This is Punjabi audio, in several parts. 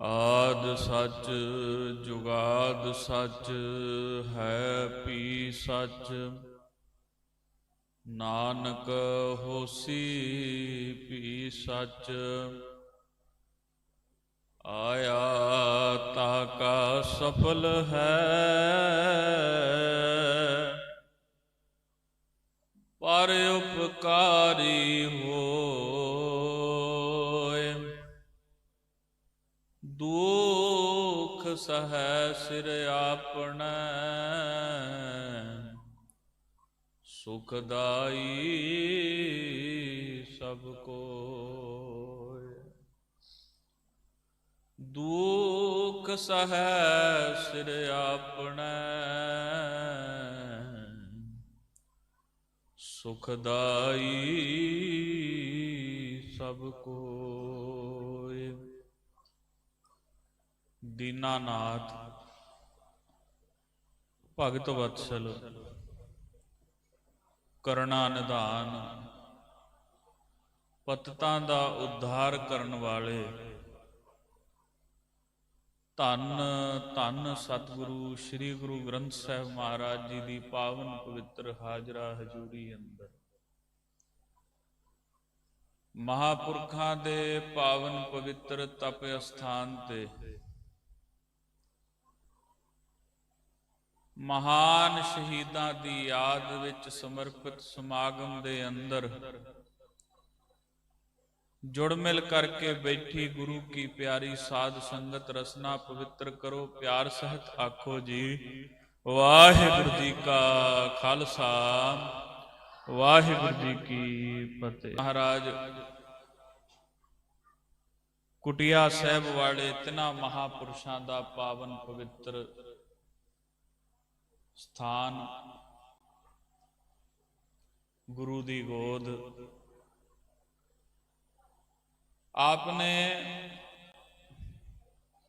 ਆਦ ਸੱਚ, ਜੁਗਾਦ ਸੱਚ, ਹੈ ਪੀ ਸੱਚ। ਨਾਨਕ ਹੋਸੀ ਪੀ ਸੱਚ। ਆਇਆ ਤਾ ਕਾ ਸਫਲ ਹੈ। ਪਰ ਉਪਕਾਰੀ ਹੋ ਸਹੈ ਸਿਰ ਆਪਣੈ। ਸੁਖਦਾਈ ਸਭ ਕੋਇ। ਦੁਖ ਸਹੈ ਸਿਰ ਆਪਣੈ। ਸੁਖਦਾਈ ਸਭ ਕੋਇ। ਦੀਨਾਨਾਥ। ਭਗਤ ਵਤਸਲ। ਕਰੁਣਾ ਨਿਧਾਨ। ਪਤਤਾਂ ਦਾ ਉଦ୍ਧਾਰ ਕਰਨ ਵਾਲੇ। ਧੰਨ ਧੰਨ ਸਤਿਗੁਰੂ, ਸ੍ਰੀ ਗੁਰੂ ਗ੍ਰੰਥ ਸਾਹਿਬ ਮਹਾਰਾਜ ਜੀ ਦੀ ਪਾਵਨ ਪਵਿੱਤਰ ਹਾਜ਼ਰਾ ਹਜ਼ੂਰੀ ਅੰਦਰ। ਮਹਾਪੁਰਖਾਂ ਦੇ ਪਾਵਨ ਪਵਿੱਤਰ ਤਪ ਅਸਥਾਨ ਤੇ ਮਹਾਨ ਸ਼ਹੀਦਾਂ ਦੀ ਯਾਦ ਵਿੱਚ ਸਮਰਪਿਤ ਸਮਾਗਮ ਦੇ ਅੰਦਰ ਜੁੜ ਮਿਲ ਕਰਕੇ ਬੈਠੀ ਗੁਰੂ ਕੀ ਪਿਆਰੀ ਸਾਧ ਸੰਗਤ ਰਸਨਾ ਪਵਿੱਤਰ ਕਰੋ, ਪਿਆਰ ਸਹਿਤ ਆਖੋ ਜੀ। ਵਾਹਿਗੁਰੂ ਜੀ ਕਾ ਖਾਲਸਾ, ਵਾਹਿਗੁਰੂ ਜੀ ਕੀ ਫਤਿਹ। ਮਹਾਰਾਜ, ਕੁਟਿਆ ਸਾਹਿਬ ਵਾਲੇ ਤਿਨਾ ਮਹਾਪੁਰਸ਼ਾਂ ਦਾ ਪਾਵਨ ਪਵਿੱਤਰ ਸਥਾਨ ਗੁਰੂ ਦੀ ਗੋਦ। ਆਪ ਨੇ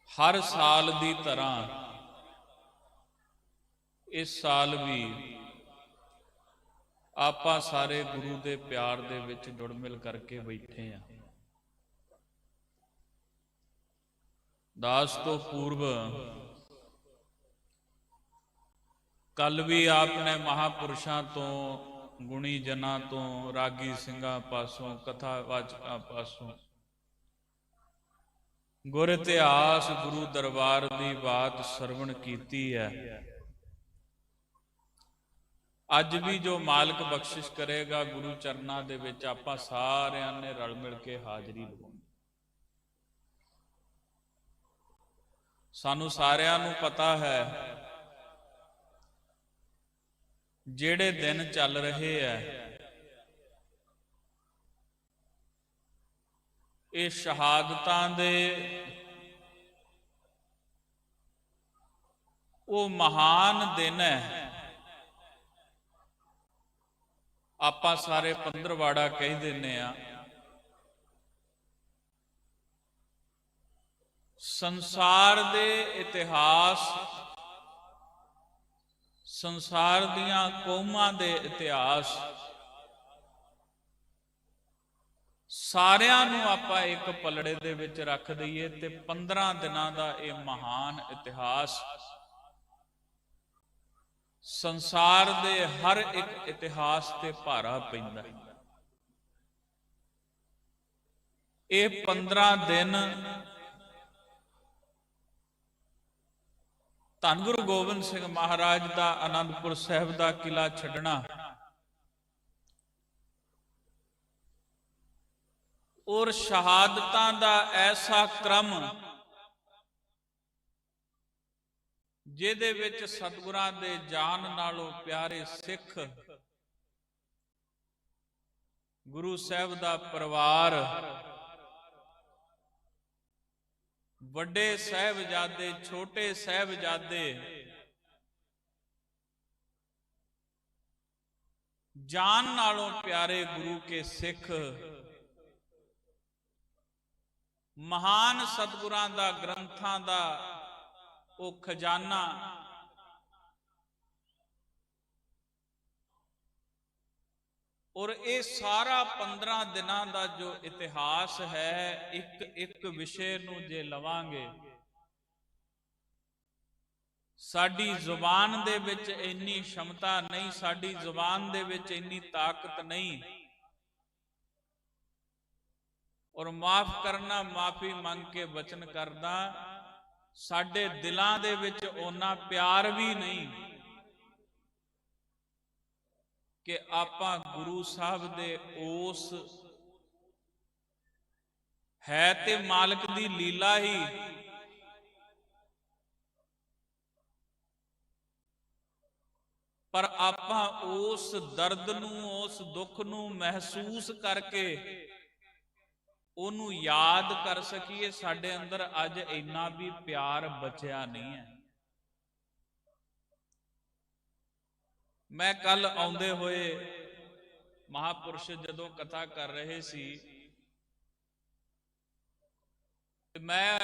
ਹਰ ਸਾਲ ਦੀ ਤਰ੍ਹਾਂ ਇਸ ਸਾਲ ਵੀ ਆਪਾਂ ਸਾਰੇ ਗੁਰੂ ਦੇ ਪਿਆਰ ਦੇ ਵਿੱਚ ਜੁੜ ਮਿਲ ਕਰਕੇ ਬੈਠੇ ਆ। ਦਾਸ ਤੋਂ ਪੂਰਵ ਕੱਲ ਵੀ ਆਪਨੇ ਮਹਾਪੁਰਸ਼ਾਂ ਤੋਂ, ਗੁਣੀ ਜਨਾਂ ਤੋਂ, ਰਾਗੀ ਸਿੰਘਾਂ ਪਾਸੋਂ, ਕਥਾ ਵਾਚਕਾਂ ਪਾਸੋਂ। ਗੁਰ ਇਤਿਹਾਸ ਗੁਰੂ ਦਰਬਾਰ ਦੀ ਬਾਤ ਸਰਵਣ ਕੀਤੀ ਹੈ। ਅੱਜ ਵੀ ਜੋ ਮਾਲਕ ਬਖਸ਼ਿਸ਼ ਕਰੇਗਾ ਗੁਰੂ ਚਰਨਾਂ ਦੇ ਵਿੱਚ, ਆਪਾਂ ਸਾਰਿਆਂ ਨੇ ਰਲ ਮਿਲ ਕੇ ਹਾਜ਼ਰੀ ਲਵਾਉਣੀ। ਸਾਨੂੰ ਸਾਰਿਆਂ ਨੂੰ ਪਤਾ ਹੈ ਜਿਹੜੇ ਦਿਨ ਚੱਲ ਰਹੇ ਐ ਇਹ ਸ਼ਹਾਦਤਾਂ ਦੇ ਉਹ ਮਹਾਨ ਦਿਨ ਹੈ। ਆਪਾਂ ਸਾਰੇ ਪੰਦਰਵਾੜਾ ਕਹਿ ਦਿੰਨੇ ਆ ਸੰਸਾਰ ਦੇ ਇਤਿਹਾਸ ਸੰਸਾਰ ਦੀਆਂ ਕੌਮਾਂ ਦੇ ਇਤਿਹਾਸ। ਸਾਰਿਆਂ ਨੂੰ ਆਪਾਂ ਇੱਕ ਪਲੜੇ ਦੇ ਵਿੱਚ ਰੱਖ ਦਈਏ ਤੇ 15 ਦਿਨਾਂ ਦਾ ਇਹ ਮਹਾਨ ਇਤਿਹਾਸ। ਸੰਸਾਰ ਦੇ ਹਰ ਇੱਕ ਇਤਿਹਾਸ ਤੇ ਭਾਰਾ ਪੈਂਦਾ ਹੈ। ਇਹ 15 ਦਿਨ ਧੰਨ ਗੁਰੂ ਗੋਬਿੰਦ ਸਿੰਘ ਮਹਾਰਾਜ ਦਾ ਆਨੰਦਪੁਰ ਸਾਹਿਬ ਦਾ ਕਿਲਾ ਛੱਡਣਾ। ਔਰ ਸ਼ਹਾਦਤਾਂ ਦਾ ਐਸਾ ਕ੍ਰਮ ਜਿਹਦੇ ਵਿੱਚ ਸਤਿਗੁਰਾਂ ਦੇ ਜਾਨ ਨਾਲੋਂ ਪਿਆਰੇ ਸਿੱਖ ਗੁਰੂ ਸਾਹਿਬ ਦਾ ਪਰਿਵਾਰ ਵੱਡੇ ਸਹਿਬਜ਼ਾਦੇ, ਛੋਟੇ ਸਹਿਬਜ਼ਾਦੇ। ਜਾਨ ਨਾਲੋਂ ਪਿਆਰੇ ਗੁਰੂ ਕੇ ਸਿੱਖ। ਮਹਾਨ ਸਤਿਗੁਰਾਂ ਦਾ, ਗ੍ਰੰਥਾਂ ਦਾ ਉਹ ਖਜ਼ਾਨਾ ਔਰ ਇਹ ਸਾਰਾ 15 ਦਿਨਾਂ ਦਾ ਜੋ ਇਤਿਹਾਸ ਹੈ, ਇੱਕ ਇੱਕ ਵਿਸ਼ੇ ਨੂੰ ਜੇ ਲਵਾਂਗੇ, ਸਾਡੀ ਜ਼ੁਬਾਨ ਦੇ ਵਿੱਚ ਇੰਨੀ ਸ਼ਮਤਾ ਨਹੀਂ, ਸਾਡੀ ਜ਼ੁਬਾਨ ਦੇ ਵਿੱਚ ਇੰਨੀ ਤਾਕਤ ਨਹੀਂ। ਔਰ ਮਾਫ ਕਰਨਾ, ਮਾਫੀ ਮੰਗ ਕੇ ਬਚਨ ਕਰਦਾ, ਸਾਡੇ ਦਿਲਾਂ ਦੇ ਵਿੱਚ ਓਨਾ ਪਿਆਰ ਵੀ ਨਹੀਂ। ਕਿ ਆਪਾਂ ਗੁਰੂ ਸਾਹਿਬ ਦੇ ਉਸ ਹੈ ਤੇ ਮਾਲਕ ਦੀ ਲੀਲਾ ਹੀ ਪਰ ਆਪਾਂ ਉਸ ਦਰਦ ਨੂੰ, ਉਸ ਦੁੱਖ ਨੂੰ ਮਹਿਸੂਸ ਕਰਕੇ ਉਹਨੂੰ ਯਾਦ ਕਰ ਸਕੀਏ, ਸਾਡੇ ਅੰਦਰ ਅੱਜ ਇੰਨਾ ਵੀ ਪਿਆਰ ਬਚਿਆ ਨਹੀਂ ਹੈ। ਮੈਂ ਕੱਲ ਆਉਂਦੇ ਹੋਏ ਮਹਾਪੁਰਸ਼ ਜਦੋਂ ਕਥਾ ਕਰ ਰਹੇ ਸੀ ਮੈਂ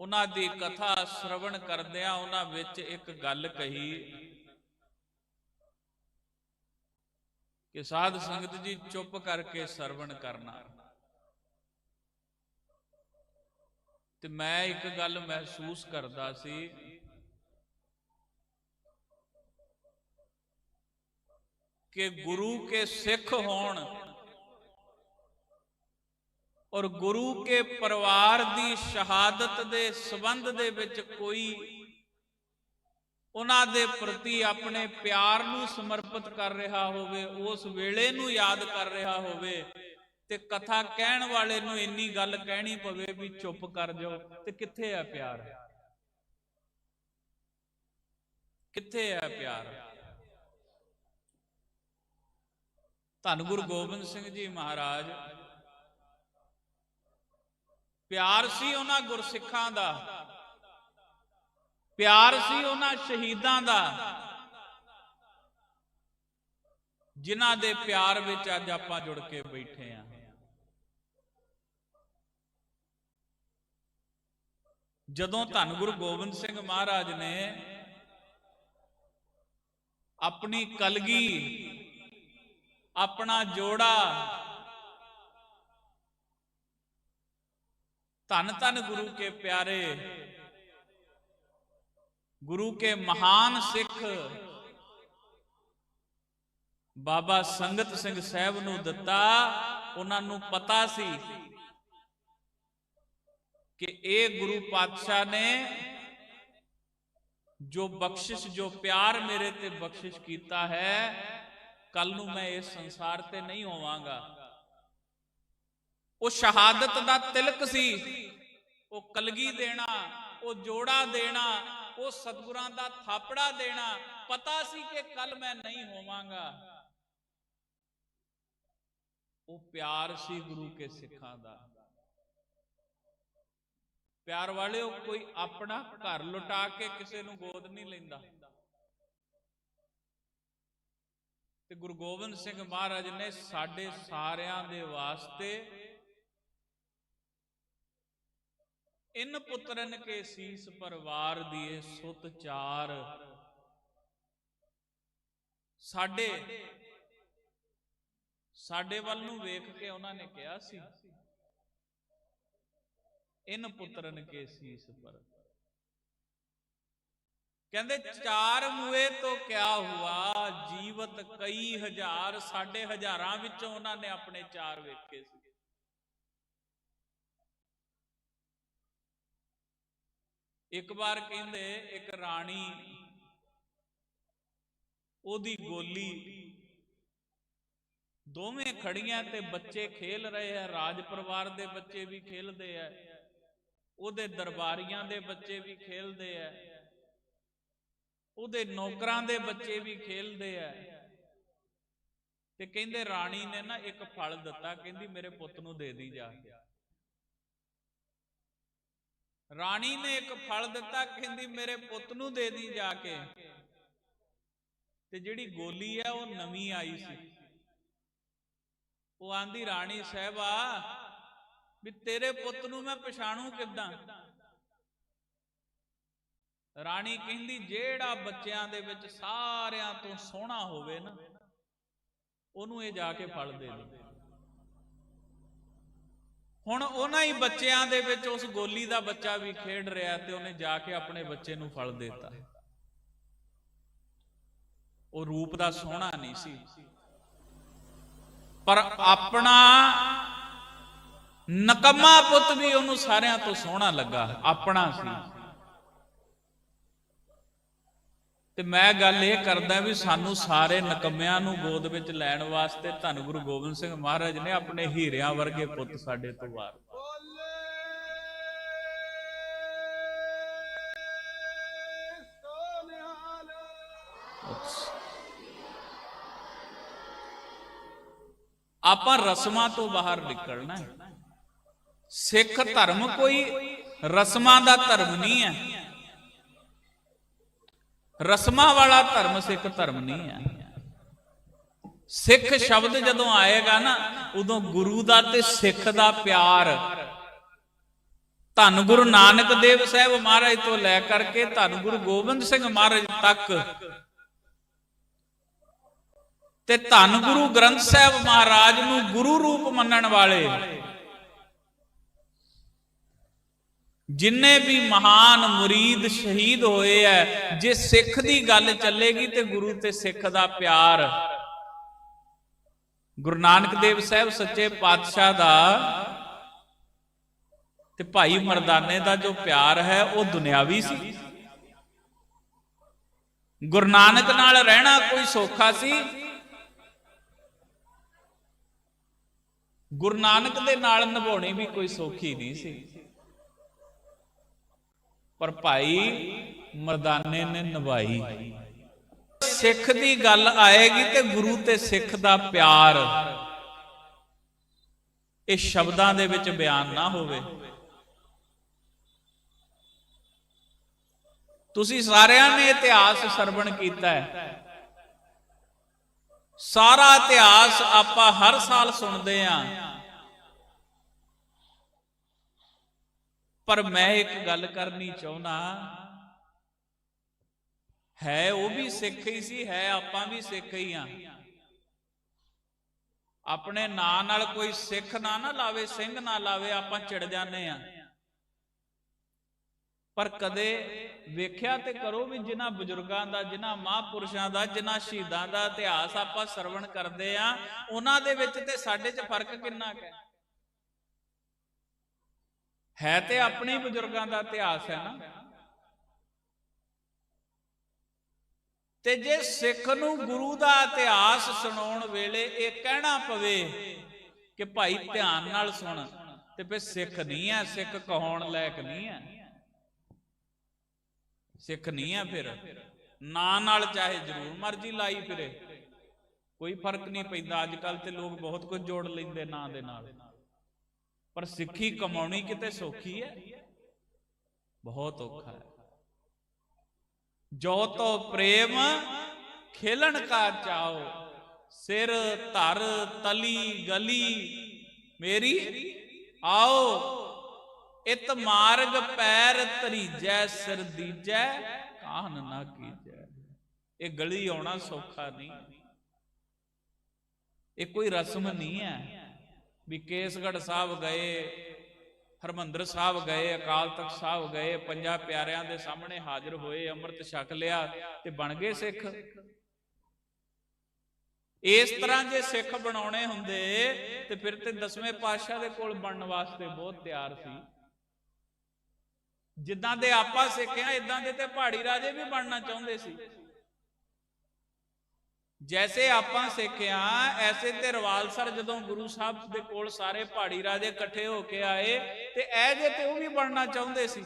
ਉਹਨਾਂ ਦੀ ਕਥਾ ਸ਼ਰਵਣ ਕਰਦਿਆਂ ਉਹਨਾਂ ਵਿੱਚ ਇੱਕ ਗੱਲ ਕਹੀ ਕਿ ਸਾਧ ਸੰਗਤ ਜੀ ਚੁੱਪ ਕਰਕੇ ਸਰਵਣ ਕਰਨਾ। ਤੇ ਮੈਂ ਇੱਕ ਗੱਲ ਮਹਿਸੂਸ ਕਰਦਾ ਸੀ ਕਿ ਗੁਰੂ ਕੇ ਸਿੱਖ ਹੋਣ ਔਰ ਗੁਰੂ ਕੇ ਪਰਿਵਾਰ ਦੀ ਸ਼ਹਾਦਤ ਦੇ ਸੰਬੰਧ ਦੇ ਵਿੱਚ ਕੋਈ ਉਹਨਾਂ ਦੇ ਪ੍ਰਤੀ ਆਪਣੇ ਪਿਆਰ ਨੂੰ ਸਮਰਪਿਤ ਕਰ ਰਿਹਾ ਹੋਵੇ, ਉਸ ਵੇਲੇ ਨੂੰ ਯਾਦ ਕਰ ਰਿਹਾ ਹੋਵੇ ਤੇ ਕਥਾ ਕਹਿਣ ਵਾਲੇ ਨੂੰ ਇੰਨੀ ਗੱਲ ਕਹਿਣੀ ਪਵੇ ਵੀ ਚੁੱਪ ਕਰ ਜਾਓ, ਤੇ ਕਿੱਥੇ ਆ ਪਿਆਰ? ਕਿੱਥੇ ਆ ਪਿਆਰ? ਧੰਨ ਗੁਰੂ ਗੋਬਿੰਦ ਸਿੰਘ ਜੀ ਮਹਾਰਾਜ। ਪਿਆਰ ਸੀ ਉਹਨਾਂ ਗੁਰਸਿੱਖਾਂ ਦਾ। ਪਿਆਰ ਸੀ ਉਹਨਾਂ ਸ਼ਹੀਦਾਂ ਦਾ। ਜਿਨ੍ਹਾਂ ਦੇ ਪਿਆਰ ਵਿੱਚ ਅੱਜ ਆਪਾਂ ਜੁੜ ਕੇ ਬੈਠੇ ਆ। ਜਦੋਂ ਧੰਨ ਗੁਰੂ ਗੋਬਿੰਦ ਸਿੰਘ ਮਹਾਰਾਜ ਨੇ ਆਪਣੀ ਕਲਗੀ ਆਪਣਾ ਜੋੜਾ। ਧੰਨ ਧੰਨ ਗੁਰੂ ਕੇ ਪਿਆਰੇ। ਗੁਰੂ ਕੇ ਮਹਾਨ ਸਿੱਖ। ਬਾਬਾ ਸੰਗਤ ਸਿੰਘ ਸਾਹਿਬ ਨੂੰ ਦਿੱਤਾ। ਉਹਨਾਂ ਨੂੰ ਪਤਾ ਸੀ ਕਿ ਇਹ ਗੁਰੂ ਪਾਤਸ਼ਾਹ ਨੇ ਜੋ ਬਖਸ਼ਿਸ਼, ਜੋ ਪਿਆਰ ਮੇਰੇ ਤੇ ਬਖਸ਼ਿਸ਼ ਕੀਤਾ ਹੈ ਕੱਲ ਨੂੰ ਮੈਂ ਇਸ ਸੰਸਾਰ ਤੇ ਨਹੀਂ ਹੋਵਾਂਗਾ ਉਹ ਸ਼ਹਾਦਤ ਦਾ ਤਿਲਕ ਸੀ, ਉਹ ਕਲਗੀ ਦੇਣਾ, ਉਹ ਜੋੜਾ ਦੇਣਾ, ਉਹ ਸਤਿਗੁਰਾਂ ਦਾ ਥਾਪੜਾ ਦੇਣਾ, ਪਤਾ ਸੀ ਕਿ ਕੱਲ ਮੈਂ ਨਹੀਂ ਹੋਵਾਂਗਾ। ਉਹ ਪਿਆਰ ਸੀ ਗੁਰੂ ਕੇ ਸਿੱਖਾਂ ਦਾ। ਪਿਆਰ ਵਾਲਿਓ ਕੋਈ ਆਪਣਾ ਘਰ ਲੁਟਾ ਕੇ ਕਿਸੇ ਨੂੰ ਗੋਦ ਨਹੀਂ ਲੈਂਦਾ। ਤੇ ਗੁਰੂ ਗੋਬਿੰਦ ਸਿੰਘ ਮਹਾਰਾਜ ਨੇ ਸਾਡੇ ਸਾਰਿਆਂ ਦੇ ਵਾਸਤੇ ਇਨ ਪੁੱਤਰਨ ਕੇ ਸੀਸ ਪਰਵਾਰ ਦੀਏ ਸੁਤ ਚਾਰ। ਸਾਡੇ ਸਾਡੇ ਵੱਲ ਨੂੰ ਵੇਖ ਕੇ ਉਹਨਾਂ ਨੇ ਕਿਹਾ ਸੀ, ਇਨ ਪੁੱਤਰਨ ਕੇ ਸੀਸ ਪਰ ਕਹਿੰਦੇ ਚਾਰ ਮੂਏ ਤੋਂ ਕਿਆ ਹੁਆ? ਜੀਵਤ ਕਈ ਹਜ਼ਾਰ, ਸਾਡੇ ਹਜ਼ਾਰਾਂ ਵਿੱਚੋਂ ਉਹਨਾਂ ਨੇ ਆਪਣੇ ਚਾਰ ਵੇਖੇ ਸੀ ਇੱਕ ਵਾਰ ਕਹਿੰਦੇ ਇੱਕ ਰਾਣੀ, ਉਹਦੀ ਗੋਲੀ, ਦੋਵੇਂ ਖੜੀਆਂ ਤੇ ਬੱਚੇ ਖੇਲ ਰਹੇ ਆ, ਰਾਜ ਪਰਿਵਾਰ ਦੇ ਬੱਚੇ ਵੀ ਖੇਲਦੇ ਆ, ਉਹਦੇ ਦਰਬਾਰੀਆਂ ਦੇ ਬੱਚੇ ਵੀ ਖੇਲਦੇ ਆ। ਉਹਦੇ ਨੌਕਰਾਂ ਦੇ ਬੱਚੇ ਵੀ ਖੇਲਦੇ ਆ। ਤੇ ਕਹਿੰਦੇ ਰਾਣੀ ਨੇ ਨਾ ਇੱਕ ਫਲ ਦਿੱਤਾ, ਕਹਿੰਦੀ ਮੇਰੇ ਪੁੱਤ ਨੂੰ ਦੇ ਦੀ ਜਾ ਕੇ। ਰਾਣੀ ਨੇ ਇੱਕ ਫਲ ਦਿੱਤਾ, ਕਹਿੰਦੀ ਮੇਰੇ ਪੁੱਤ ਨੂੰ ਦੇ ਦੀ ਜਾ ਕੇ। ਤੇ ਜਿਹੜੀ ਗੋਲੀ ਹੈ ਉਹ ਨਵੀਂ ਆਈ ਸੀ। ਉਹ ਆਂਦੀ, ਰਾਣੀ ਸਾਹਿਬਾ, ਵੀ ਤੇਰੇ ਪੁੱਤ ਨੂੰ ਮੈਂ ਪਛਾਣੂ ਕਿੱਦਾਂ? ਰਾਣੀ ਕਹਿੰਦੀ, ਜਿਹੜਾ ਬੱਚਿਆਂ ਦੇ ਵਿੱਚ ਸਾਰਿਆਂ ਤੋਂ ਸੋਹਣਾ ਹੋਵੇ ਨਾ, ਉਹਨੂੰ ਇਹ ਜਾ ਕੇ ਫਲ ਦੇ ਦੇ। ਹੁਣ ਉਹਨਾਂ ਹੀ ਬੱਚਿਆਂ ਦੇ ਵਿੱਚ ਉਸ ਗੋਲੀ ਦਾ ਬੱਚਾ ਵੀ ਖੇਡ ਰਿਹਾ ਤੇ ਉਹਨੇ ਜਾ ਕੇ ਆਪਣੇ ਬੱਚੇ ਨੂੰ ਫਲ ਦਿੱਤਾ। ਉਹ ਰੂਪ ਦਾ ਸੋਹਣਾ ਨਹੀਂ ਸੀ। ਪਰ ਆਪਣਾ ਨਕਮਾ ਪੁੱਤ ਵੀ ਉਹਨੂੰ ਸਾਰਿਆਂ ਤੋਂ ਸੋਹਣਾ ਲੱਗਾ, ਆਪਣਾ ਸੀ। ਤੇ ਮੈਂ ਗੱਲ ਇਹ ਕਰਦਾ ਵੀ ਸਾਨੂੰ ਸਾਰੇ ਨਕਮਿਆਂ ਨੂੰ ਗੋਦ ਵਿੱਚ ਲੈਣ ਵਾਸਤੇ ਧੰਨ ਗੁਰੂ ਗੋਬਿੰਦ ਸਿੰਘ ਮਹਾਰਾਜ ਨੇ ਆਪਣੇ ਹੀਰਿਆਂ ਵਰਗੇ ਪੁੱਤ ਸਾਡੇ ਤੋਂ ਵਾਰ ਆਪਾਂ ਰਸਮਾਂ ਤੋਂ ਬਾਹਰ ਨਿਕਲਣਾ ਹੈ। ਸਿੱਖ ਧਰਮ ਕੋਈ ਰਸਮਾਂ ਦਾ ਧਰਮ ਨਹੀਂ ਹੈ। ਰਸਮਾਂ ਵਾਲਾ ਧਰਮ ਸਿੱਖ ਧਰਮ ਨਹੀਂ ਹੈ ਸਿੱਖ ਸ਼ਬਦ ਜਦੋਂ ਆਏਗਾ ਨਾ, ਉਦੋਂ ਗੁਰੂ ਦਾ ਤੇ ਸਿੱਖ ਦਾ ਪਿਆਰ। ਧੰਨ ਗੁਰੂ ਨਾਨਕ ਦੇਵ ਸਾਹਿਬ ਮਹਾਰਾਜ ਤੋਂ ਲੈ ਕਰਕੇ ਧੰਨ ਗੁਰੂ ਗੋਬਿੰਦ ਸਿੰਘ ਮਹਾਰਾਜ ਤੱਕ। ਤੇ ਧੰਨ ਗੁਰੂ ਗ੍ਰੰਥ ਸਾਹਿਬ ਮਹਾਰਾਜ ਨੂੰ ਗੁਰੂ ਰੂਪ ਮੰਨਣ ਵਾਲੇ ਜਿੰਨੇ ਵੀ ਮਹਾਨ ਮੁਰੀਦ ਸ਼ਹੀਦ ਹੋਏ ਐ, ਜੇ ਸਿੱਖ ਦੀ ਗੱਲ ਚੱਲੇਗੀ ਤੇ ਗੁਰੂ ਤੇ ਸਿੱਖ ਦਾ ਪਿਆਰ। ਗੁਰੂ ਨਾਨਕ ਦੇਵ ਸਾਹਿਬ ਸੱਚੇ ਪਾਤਸ਼ਾਹ ਦਾ ਤੇ ਭਾਈ ਮਰਦਾਨੇ ਦਾ ਜੋ ਪਿਆਰ ਹੈ, ਉਹ ਦੁਨਿਆਵੀ ਸੀ। ਗੁਰੂ ਨਾਨਕ ਨਾਲ ਰਹਿਣਾ ਕੋਈ ਸੌਖਾ ਸੀ। ਗੁਰੂ ਨਾਨਕ ਦੇ ਨਾਲ ਨਿਭਾਉਣੀ ਵੀ ਕੋਈ ਸੌਖੀ ਨਹੀਂ ਸੀ। ਪਰ ਭਾਈ ਮਰਦਾਨੇ ਨੇ ਨਿਭਾਈ। ਸਿੱਖ ਦੀ ਗੱਲ ਆਏਗੀ ਤੇ ਗੁਰੂ ਤੇ ਸਿੱਖ ਦਾ ਪਿਆਰ। ਇਹ ਸ਼ਬਦਾਂ ਦੇ ਵਿੱਚ ਬਿਆਨ ਨਾ ਹੋਵੇ। ਤੁਸੀਂ ਸਾਰਿਆਂ ਨੇ ਇਤਿਹਾਸ ਸਰਵਣ ਕੀਤਾ ਹੈ। ਸਾਰਾ ਇਤਿਹਾਸ ਆਪਾਂ ਹਰ ਸਾਲ ਸੁਣਦੇ ਆਂ ਪਰ ਮੈਂ ਇੱਕ ਗੱਲ ਕਰਨੀ ਚਾਹੁੰਦਾ ਹੈ, ਉਹ ਵੀ ਸਿੱਖ ਹੀ ਸੀ, ਹੈ ਆਪਾਂ ਵੀ ਸਿੱਖ ਹੀ ਆ ਆਪਣੇ ਨਾਂ ਨਾਲ ਕੋਈ ਸਿੱਖ ਨਾ ਨਾ ਲਾਵੇ, ਸਿੰਘ ਨਾ ਲਾਵੇ, ਆਪਾਂ ਚਿੜ ਜਾਂਦੇ ਆ ਪਰ ਕਦੇ ਵੇਖਿਆ ਤੇ ਕਰੋ ਵੀ ਜਿਨ੍ਹਾਂ ਬਜ਼ੁਰਗਾਂ ਦਾ, ਜਿਨ੍ਹਾਂ ਮਹਾਂਪੁਰਸ਼ਾਂ ਦਾ, ਜਿਨ੍ਹਾਂ ਸ਼ਹੀਦਾਂ ਦਾ ਇਤਿਹਾਸ ਆਪਾਂ ਸਰਵਣ ਕਰਦੇ ਆ ਉਹਨਾਂ ਦੇ ਵਿੱਚ ਤੇ ਸਾਡੇ 'ਚ ਫ਼ਰਕ ਕਿੰਨਾ ਕੁ ਹੈ? ਹੈ ਤੇ ਆਪਣੇ ਬਜ਼ੁਰਗਾਂ ਦਾ ਇਤਿਹਾਸ ਹੈ ਨਾ। ਤੇ ਜੇ ਸਿੱਖ ਨੂੰ ਗੁਰੂ ਦਾ ਇਤਿਹਾਸ ਸੁਣਾਉਣ ਵੇਲੇ ਇਹ ਕਹਿਣਾ ਪਵੇ ਕਿ ਭਾਈ ਧਿਆਨ ਨਾਲ ਸੁਣ, ਤੇ ਫੇ ਸਿੱਖ ਨਹੀਂ ਹੈ, ਸਿੱਖ ਕਹਾਉਣ ਲਾਇਕ ਨਹੀਂ ਹੈ। ਸਿੱਖ ਨਹੀਂ ਹੈ ਫਿਰ। ਨਾਂ ਨਾਲ ਚਾਹੇ ਜ਼ਰੂਰ ਮਰਜ਼ੀ ਲਾਈ ਫਿਰੇ। ਕੋਈ ਫ਼ਰਕ ਨਹੀਂ ਪੈਂਦਾ। ਅੱਜ ਕੱਲ ਤੇ ਲੋਕ ਬਹੁਤ ਕੁਝ ਜੋੜ ਲੈਂਦੇ ਨਾਂ ਦੇ ਨਾਲ। ਪਰ ਸਿੱਖੀ ਕਮਾਉਣੀ ਕਿਤੇ ਸੌਖੀ ਹੈ? ਬਹੁਤ ਔਖਾ ਹੈ। ਜੋ ਤੋ ਪ੍ਰੇਮ ਖੇਲਣ ਕਾ ਚਾਓ ਸਿਰ ਧਰ ਤਲੀ ਗਲੀ, ਮੇਰੀ ਆਓ, ਇਤ ਮਾਰਗ ਪੈਰ ਤਰੀਜੈ ਸਿਰ ਦੀਜੈ, ਕਾਹਨ ਨਾ ਕੀਜੈ। ਇਹ ਗਲੀ ਆਉਣਾ ਸੌਖਾ ਨਹੀਂ। ਇਹ ਕੋਈ ਰਸਮ ਨਹੀਂ ਹੈ। ਵੀ ਕੇਸਗੜ ਸਾਹਿਬ ਗਏ, ਹਰਮੰਦਰ ਸਾਹਿਬ ਗਏ, ਅਕਾਲ ਤਖਤ ਸਾਹਿਬ ਗਏ, ਪੰਜਾਂ ਪਿਆਰਿਆਂ ਦੇ ਸਾਹਮਣੇ ਹਾਜ਼ਰ ਹੋਏ, ਅੰਮ੍ਰਿਤ ਛਕ ਲਿਆ ਤੇ ਬਣ ਗਏ ਸਿੱਖ। ਇਸ ਤਰ੍ਹਾਂ ਜੇ ਸਿੱਖ ਬਣਾਉਣੇ ਹੁੰਦੇ ਤੇ ਫਿਰ ਤੇ ਦਸਵੇਂ ਪਾਤਸ਼ਾਹ ਦੇ ਕੋਲ ਬਣਨ ਵਾਸਤੇ ਬਹੁਤ ਤਿਆਰ ਸੀ। ਜਿੱਦਾਂ ਦੇ ਆਪਾਂ ਸਿੱਖਿਆ ਇਦਾਂ ਦੇ ਤੇ ਪਹਾੜੀ ਰਾਜੇ ਵੀ ਬਣਨਾ ਚਾਹੁੰਦੇ ਸੀ। ਜੈਸੇ ਆਪਾਂ ਸਿੱਖਿਆ, ਐਸੇ ਤੇ ਰਵਾਲਸਰ ਜਦੋਂ ਗੁਰੂ ਸਾਹਿਬ ਦੇ ਕੋਲ ਸਾਰੇ ਪਹਾੜੀ ਰਾਜੇ ਇਕੱਠੇ ਹੋ ਕੇ ਆਏ ਤੇ ਇਹ ਜੇ ਤੇ ਉਹ ਵੀ ਬਣਨਾ ਚਾਹੁੰਦੇ ਸੀ।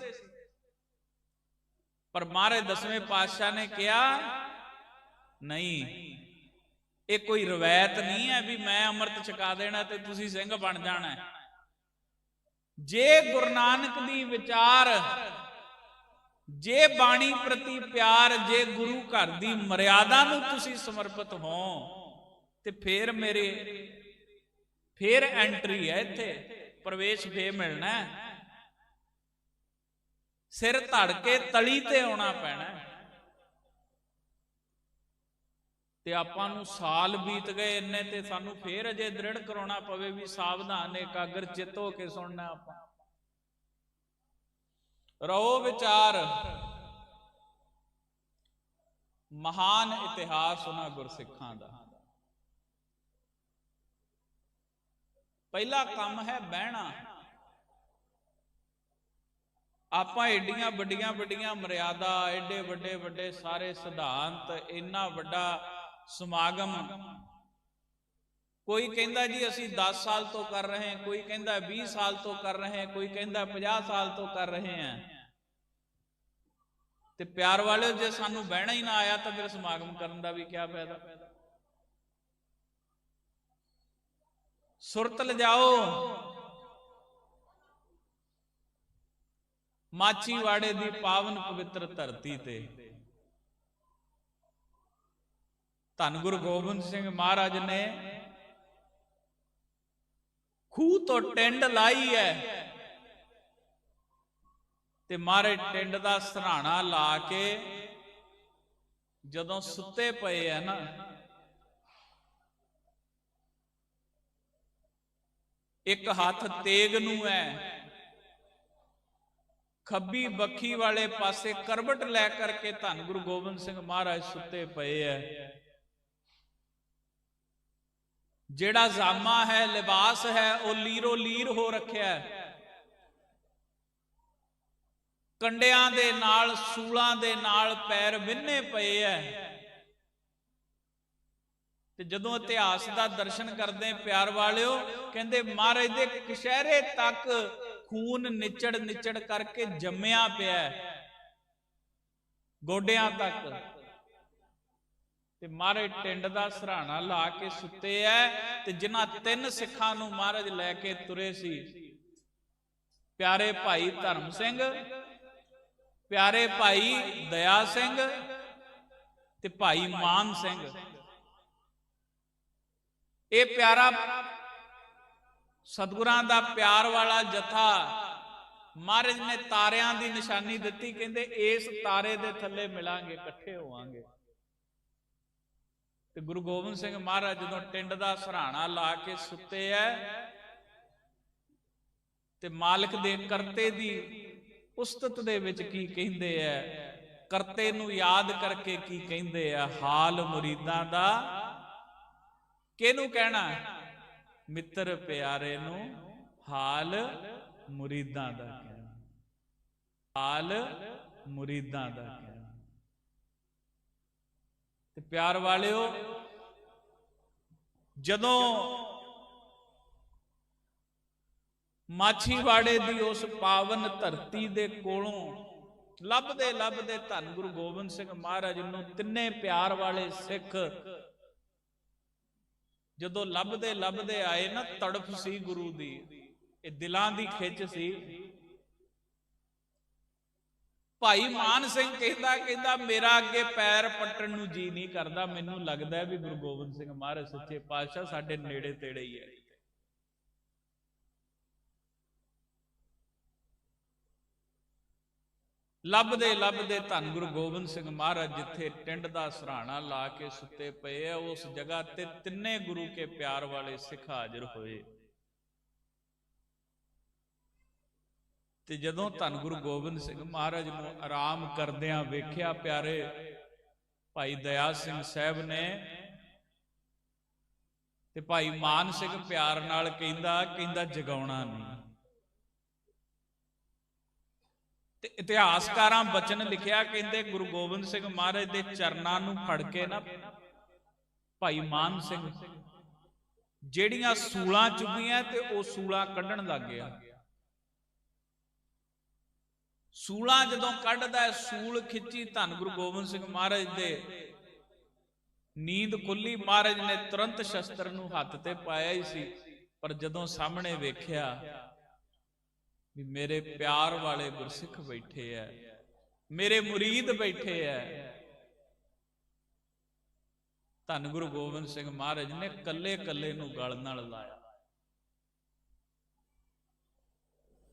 ਪਰ ਮਹਾਰਾਜ ਦਸਵੇਂ ਪਾਤਸ਼ਾਹ ਨੇ ਕਿਹਾ, ਨਹੀਂ, ਇਹ ਕੋਈ ਰਵਾਇਤ ਨਹੀਂ ਹੈ ਵੀ ਮੈਂ ਅੰਮ੍ਰਿਤ ਛਕਾ ਦੇਣਾ ਤੇ ਤੁਸੀਂ ਸਿੰਘ ਬਣ ਜਾਣਾ ਜੇ ਗੁਰੂ ਨਾਨਕ ਦੀ ਵਿਚਾਰ ਜੇ ਬਾਣੀ ਪ੍ਰਤੀ ਪਿਆਰ, ਜੇ ਗੁਰੂ ਘਰ ਦੀ ਮਰਿਆਦਾ ਨੂੰ ਤੁਸੀਂ ਸਮਰਪਿਤ ਹੋ, ਤੇ ਫੇਰ ਮੇਰੇ, ਫੇਰ ਐਂਟਰੀ ਹੈ ਇੱਥੇ, ਪ੍ਰਵੇਸ਼ ਫੇਰ ਮਿਲਣਾ ਸਿਰ ਧੜ ਕੇ ਤਲੀ ਤੇ ਆਉਣਾ ਪੈਣਾ ਤੇ ਆਪਾਂ ਨੂੰ ਸਾਲ ਬੀਤ ਗਏ ਇੰਨੇ, ਤੇ ਸਾਨੂੰ ਫੇਰ ਅਜੇ ਦ੍ਰਿੜ ਕਰਾਉਣਾ ਪਵੇ ਵੀ ਸਾਵਧਾਨ, ਇਕਾਗਰ ਚਿੱਤ ਹੋ ਕੇ ਸੁਣਨਾ ਆਪਾਂ। ਰਹੋ ਵਿਚਾਰ। ਮਹਾਨ ਇਤਿਹਾਸ ਉਹਨਾਂ ਗੁਰਸਿੱਖਾਂ ਦਾ। ਪਹਿਲਾ ਕੰਮ ਹੈ ਬਹਿਣਾ। ਆਪਾਂ ਏਡੀਆਂ ਵੱਡੀਆਂ ਵੱਡੀਆਂ ਮਰਿਆਦਾ, ਏਡੇ ਵੱਡੇ ਵੱਡੇ ਸਾਰੇ ਸਿਧਾਂਤ, ਇੰਨਾ ਵੱਡਾ ਸਮਾਗਮ ਕੋਈ ਕਹਿੰਦਾ ਜੀ ਅਸੀਂ 10 ਸਾਲ ਤੋਂ ਕਰ ਰਹੇ ਹਾਂ, ਕੋਈ ਕਹਿੰਦਾ 20 ਸਾਲ ਤੋਂ ਕਰ ਰਹੇ ਹਾਂ, ਕੋਈ ਕਹਿੰਦਾ 50 ਸਾਲ ਤੋਂ ਕਰ ਰਹੇ ਹਾਂ। ਤੇ ਪਿਆਰ ਵਾਲਿਓ, ਜੇ ਸਾਨੂੰ ਬਹਿਣਾ ਹੀ ਨਾ ਆਇਆ ਤਾਂ ਫਿਰ ਸਮਾਗਮ ਕਰਨ ਦਾ ਵੀ ਕੀ ਫਾਇਦਾ? ਸੁਰਤ ਲਿਜਾਓ। ਮਾਚੀਵਾੜੇ ਦੀ ਪਾਵਨ ਪਵਿੱਤਰ ਧਰਤੀ ਤੇ। ਧੰਨ ਗੁਰੂ ਗੋਬਿੰਦ ਸਿੰਘ ਮਹਾਰਾਜ ਨੇ ਖੂਹ ਤੋਂ ਟਿੰਡ ਲਾਈ ਹੈ ਤੇ ਮਾਰੇ ਟਿੰਡ ਦਾ ਸਰਾਣਾ ਲਾ ਕੇ ਜਦੋਂ ਸੁੱਤੇ ਪਏ ਆ ਨਾ, ਇੱਕ ਹੱਥ ਤੇਗ ਨੂੰ ਹੈ ਖੱਬੀ ਬੱਖੀ ਵਾਲੇ ਪਾਸੇ ਕਰਬਟ ਲੈ ਕਰਕੇ ਧੰਨ ਗੁਰੂ ਗੋਬਿੰਦ ਸਿੰਘ ਮਹਾਰਾਜ ਸੁੱਤੇ ਪਏ ਐ। ਜਿਹੜਾ ਜਾਮਾ ਹੈ, ਲਿਬਾਸ ਹੈ, ਉਹ ਲੀਰੋ ਲੀਰ ਹੋ ਰੱਖਿਆ ਹੈ। ਕੰਡਿਆਂ ਦੇ ਨਾਲ, ਸੂਲਾਂ ਦੇ ਨਾਲ ਪੈਰ ਵਿੰਨੇ ਪਏ ਐ ਤੇ ਜਦੋਂ ਇਤਿਹਾਸ ਦਾ ਦਰਸ਼ਨ ਕਰਦੇ ਪਿਆਰ ਵਾਲਿਓ, ਕਹਿੰਦੇ ਮਹਾਰਾਜ ਦੇ ਕਸ਼ਹਿਰੇ ਤੱਕ ਖੂਨ ਨਿਚੜ ਨਿਚੜ ਕਰਕੇ ਜੰਮਿਆ ਪਿਆ ਗੋਡਿਆਂ ਤੱਕ। ਤੇ ਮਹਾਰਾਜ ਟਿੰਡ ਦਾ ਸਰਾਣਾ ਲਾ ਕੇ ਸੁੱਤੇ ਐ ਤੇ ਜਿਨ੍ਹਾਂ ਤਿੰਨ ਸਿੱਖਾਂ ਨੂੰ ਮਹਾਰਾਜ ਲੈ ਕੇ ਤੁਰੇ ਸੀ। ਪਿਆਰੇ ਭਾਈ ਧਰਮ ਸਿੰਘ, ਪਿਆਰੇ ਭਾਈ ਦਇਆ ਸਿੰਘ ਤੇ ਭਾਈ ਮਾਨ ਸਿੰਘ। ਇਹ ਪਿਆਰਾ ਸਤਿਗੁਰਾਂ ਦਾ ਪਿਆਰ ਵਾਲਾ ਜਥਾ ਮਹਾਰਾਜ ਨੇ ਤਾਰਿਆਂ ਦੀ ਨਿਸ਼ਾਨੀ ਦਿੱਤੀ, ਕਹਿੰਦੇ ਇਸ ਤਾਰੇ ਦੇ ਥੱਲੇ ਮਿਲਾਂਗੇ, ਇਕੱਠੇ ਹੋਵਾਂਗੇ। ਤੇ ਗੁਰੂ ਗੋਬਿੰਦ ਸਿੰਘ ਮਹਾਰਾਜ ਜਦੋਂ ਟਿੰਡ ਦਾ ਸਰਾਣਾ ਲਾ ਕੇ ਸੁੱਤੇ ਐ, ਤੇ ਮਾਲਕ ਦੇ ਕਰਤੇ ਦੀ ਉਸਤਤ ਦੇ ਵਿੱਚ ਕੀ ਕਹਿੰਦੇ ਐ? ਕਰਤੇ ਨੂੰ ਯਾਦ ਕਰਕੇ ਕੀ ਕਹਿੰਦੇ ਆ? ਹਾਲ ਮੁਰੀਦਾਂ ਦਾ ਕਿਹਨੂੰ ਕਹਿਣਾ? ਮਿੱਤਰ ਪਿਆਰੇ ਨੂੰ ਹਾਲ ਮੁਰੀਦਾਂ ਦਾ ਕਹਿਣਾ। ਹਾਲ ਮੁਰੀਦਾਂ ਦਾ ਕਹਿਣਾ। ਤੇ ਪਿਆਰ ਵਾਲਿਓ, ਜਦੋਂ ਮਾਛੀਵਾੜੇ ਦੀ ਉਸ ਪਾਵਨ ਧਰਤੀ ਦੇ ਕੋਲੋਂ ਲੱਭਦੇ ਲੱਭਦੇ ਧੰਨ ਗੁਰੂ ਗੋਬਿੰਦ ਸਿੰਘ ਮਹਾਰਾਜ ਨੂੰ ਤਿੰਨੇ ਪਿਆਰ ਵਾਲੇ ਸਿੱਖ ਜਦੋਂ ਲੱਭਦੇ ਲੱਭਦੇ ਆਏ ਨਾ ਤੜਫ ਸੀ ਗੁਰੂ ਦੀ, ਇਹ ਦਿਲਾਂ ਦੀ ਖਿੱਚ ਸੀ। ਭਾਈ ਮਾਨ ਸਿੰਘ ਕਹਿੰਦਾ ਕਹਿੰਦਾ, ਮੇਰਾ ਅੱਗੇ ਪੈਰ ਪੱਟਣ ਨੂੰ ਜੀ ਨਹੀਂ ਕਰਦਾ। ਮੈਨੂੰ ਲੱਗਦਾ ਵੀ ਗੁਰੂ ਗੋਬਿੰਦ ਸਿੰਘ ਮਹਾਰਾਜ ਸੱਚੇ ਪਾਤਸ਼ਾਹ ਸਾਡੇ ਨੇੜੇ ਤੇੜੇ ਹੀ ਹੈ। ਲੱਭਦੇ ਲੱਭਦੇ ਧੰਨ ਗੁਰੂ ਗੋਬਿੰਦ ਸਿੰਘ ਮਹਾਰਾਜ ਜਿੱਥੇ ਟਿੰਡ ਦਾ ਸਰਾਣਾ ਲਾ ਕੇ ਸੁੱਤੇ ਪਏ ਆ, ਉਸ ਜਗ੍ਹਾ ਤੇ ਤਿੰਨੇ ਗੁਰੂ ਕੇ ਪਿਆਰ ਵਾਲੇ ਸਿੱਖ ਹਾਜ਼ਰ ਹੋਏ। ਤੇ ਜਦੋਂ ਧੰਨ ਗੁਰੂ ਗੋਬਿੰਦ ਸਿੰਘ ਮਹਾਰਾਜ ਨੂੰ ਆਰਾਮ ਕਰਦਿਆਂ ਵੇਖਿਆ ਪਿਆਰੇ ਭਾਈ ਦਇਆ ਸਿੰਘ ਸਾਹਿਬ ਨੇ, ਤੇ ਭਾਈ ਮਾਨ ਸਿੰਘ ਪਿਆਰ ਨਾਲ ਕਹਿੰਦਾ ਕਹਿੰਦਾ ਜਗਾਉਣਾ ਨਹੀਂ। ਤੇ ਇਤਿਹਾਸਕਾਰਾਂ ਬਚਨ ਲਿਖਿਆ, ਕਹਿੰਦੇ ਗੁਰੂ ਗੋਬਿੰਦ ਸਿੰਘ ਮਹਾਰਾਜ ਦੇ ਚਰਨਾਂ ਨੂੰ ਫੜ ਕੇ ਨਾ ਭਾਈ ਮਾਨ ਸਿੰਘ, ਜਿਹੜੀਆਂ ਸੂਲਾਂ ਚੁੱਭੀਆਂ ਤੇ ਉਹ ਸੂਲਾਂ ਕੱਢਣ ਲੱਗ ਗਿਆ। ਸੂਲਾਂ ਜਦੋਂ ਕੱਢਦਾ ਹੈ, ਸੂਲ ਖਿੱਚੀ ਧੰਨ ਗੁਰੂ ਗੋਬਿੰਦ ਸਿੰਘ ਮਹਾਰਾਜ ਦੇ। ਨੀਂਦ ਖੁੱਲੀ, ਮਹਾਰਾਜ ਨੇ ਤੁਰੰਤ ਸ਼ਸਤਰ ਨੂੰ ਹੱਥ ਤੇ ਪਾਇਆ ਹੀ ਸੀ। ਪਰ ਜਦੋਂ ਸਾਹਮਣੇ ਵੇਖਿਆ ਵੀ ਮੇਰੇ ਪਿਆਰ ਵਾਲੇ ਗੁਰਸਿੱਖ ਬੈਠੇ ਐ, ਮੇਰੇ ਮੁਰੀਦ ਬੈਠੇ ਐ, ਧੰਨ ਗੁਰੂ ਗੋਬਿੰਦ ਸਿੰਘ ਮਹਾਰਾਜ ਨੇ ਕੱਲੇ ਕੱਲੇ ਨੂੰ ਗਲ ਨਾਲ ਲਾਇਆ।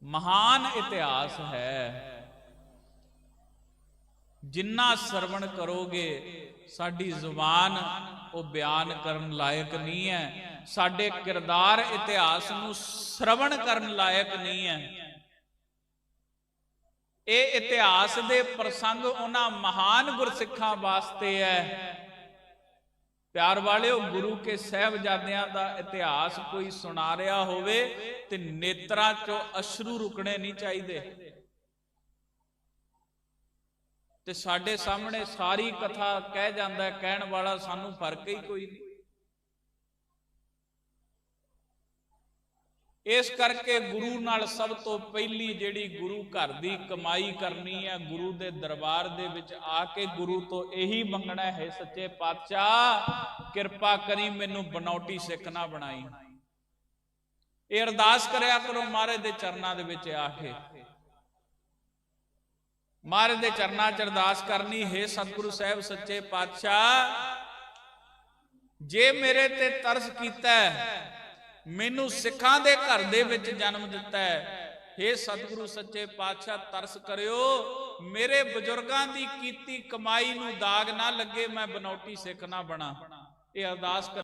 ਮਹਾਨ ਇਤਿਹਾਸ ਹੈ। ਜਿੰਨਾ ਸਰਵਣ ਕਰੋਗੇ, ਸਾਡੀ ਜ਼ੁਬਾਨ ਉਹ ਬਿਆਨ ਕਰਨ ਲਾਇਕ ਨਹੀਂ ਹੈ। ਸਾਡੇ ਕਿਰਦਾਰ ਇਤਿਹਾਸ ਨੂੰ ਸ਼ਰਵਣ ਕਰਨ ਲਾਇਕ ਨਹੀਂ ਹੈ। ਇਹ ਇਤਿਹਾਸ ਦੇ ਪ੍ਰਸੰਗ ਉਹਨਾਂ ਮਹਾਨ ਗੁਰਸਿੱਖਾਂ ਵਾਸਤੇ ਹੈ। ਪਿਆਰ ਵਾਲਿਓ, ਗੁਰੂ ਕੇ ਸਹਿਬਜ਼ਾਦਿਆਂ ਦਾ ਇਤਿਹਾਸ ਕੋਈ ਸੁਣਾ ਰਿਹਾ ਹੋਵੇ ਤੇ ਨੇਤਰਾਂ ਚੋਂ ਅਸ਼ਰੂ ਰੁਕਣੇ ਨਹੀਂ ਚਾਹੀਦੇ। ਤੇ ਸਾਡੇ ਸਾਹਮਣੇ ਸਾਰੀ ਕਥਾ ਕਹਿ ਜਾਂਦਾ, ਕਹਿਣ ਵਾਲਾ ਸਾਨੂੰ ਫ਼ਰਕ ਹੀ ਕੋਈ ਨਹੀਂ। ਇਸ ਕਰਕੇ ਗੁਰੂ ਨਾਲ ਸਭ ਤੋਂ ਪਹਿਲੀ ਜਿਹੜੀ ਗੁਰੂ ਘਰ ਦੀ ਕਮਾਈ ਕਰਨੀ ਹੈ, ਗੁਰੂ ਦੇ ਦਰਬਾਰ ਦੇ ਵਿੱਚ ਆ ਕੇ ਗੁਰੂ ਤੋਂ ਇਹੀ ਮੰਗਣਾ ਹੈ, ਸੱਚੇ ਪਾਤਸ਼ਾਹ, ਕਿਰਪਾ ਕਰੀ ਮੈਨੂੰ ਬਨੌਟੀ ਸਿੱਖ ਨਾ ਬਣਾਈ। ਇਹ ਅਰਦਾਸ ਕਰਿਆ ਕਰੋ ਮਹਾਰਾਜ ਦੇ ਚਰਨਾਂ ਦੇ ਵਿੱਚ ਆ ਕੇ। ਮਹਾਰਾਜ ਦੇ ਚਰਨਾਂ 'ਚ ਅਰਦਾਸ ਕਰਨੀ, ਹੈ ਸਤਿਗੁਰੂ ਸਾਹਿਬ, ਸੱਚੇ ਪਾਤਸ਼ਾਹ, ਜੇ ਮੇਰੇ ਤੇ ਤਰਸ ਕੀਤਾ ਮੈਨੂੰ ਸਿੱਖਾਂ ਦੇ ਘਰ ਦੇ ਵਿੱਚ ਜਨਮ ਦਿੱਤਾ ਹੈ हे ਸਤਿਗੁਰੂ ਸੱਚੇ ਪਾਤਸ਼ਾਹ, ਤਰਸ ਕਰਿਓ, ਮੇਰੇ ਬਜ਼ੁਰਗਾਂ ਦੀ ਕੀਤੀ ਕਮਾਈ ਨੂੰ ਦਾਗ ਨਾ ਲੱਗੇ, ਮੈਂ ਬਨੌਟੀ ਸਿੱਖ ਨਾ ਬਣਾ। ਇਹ ਅਰਦਾਸ ਕਰ-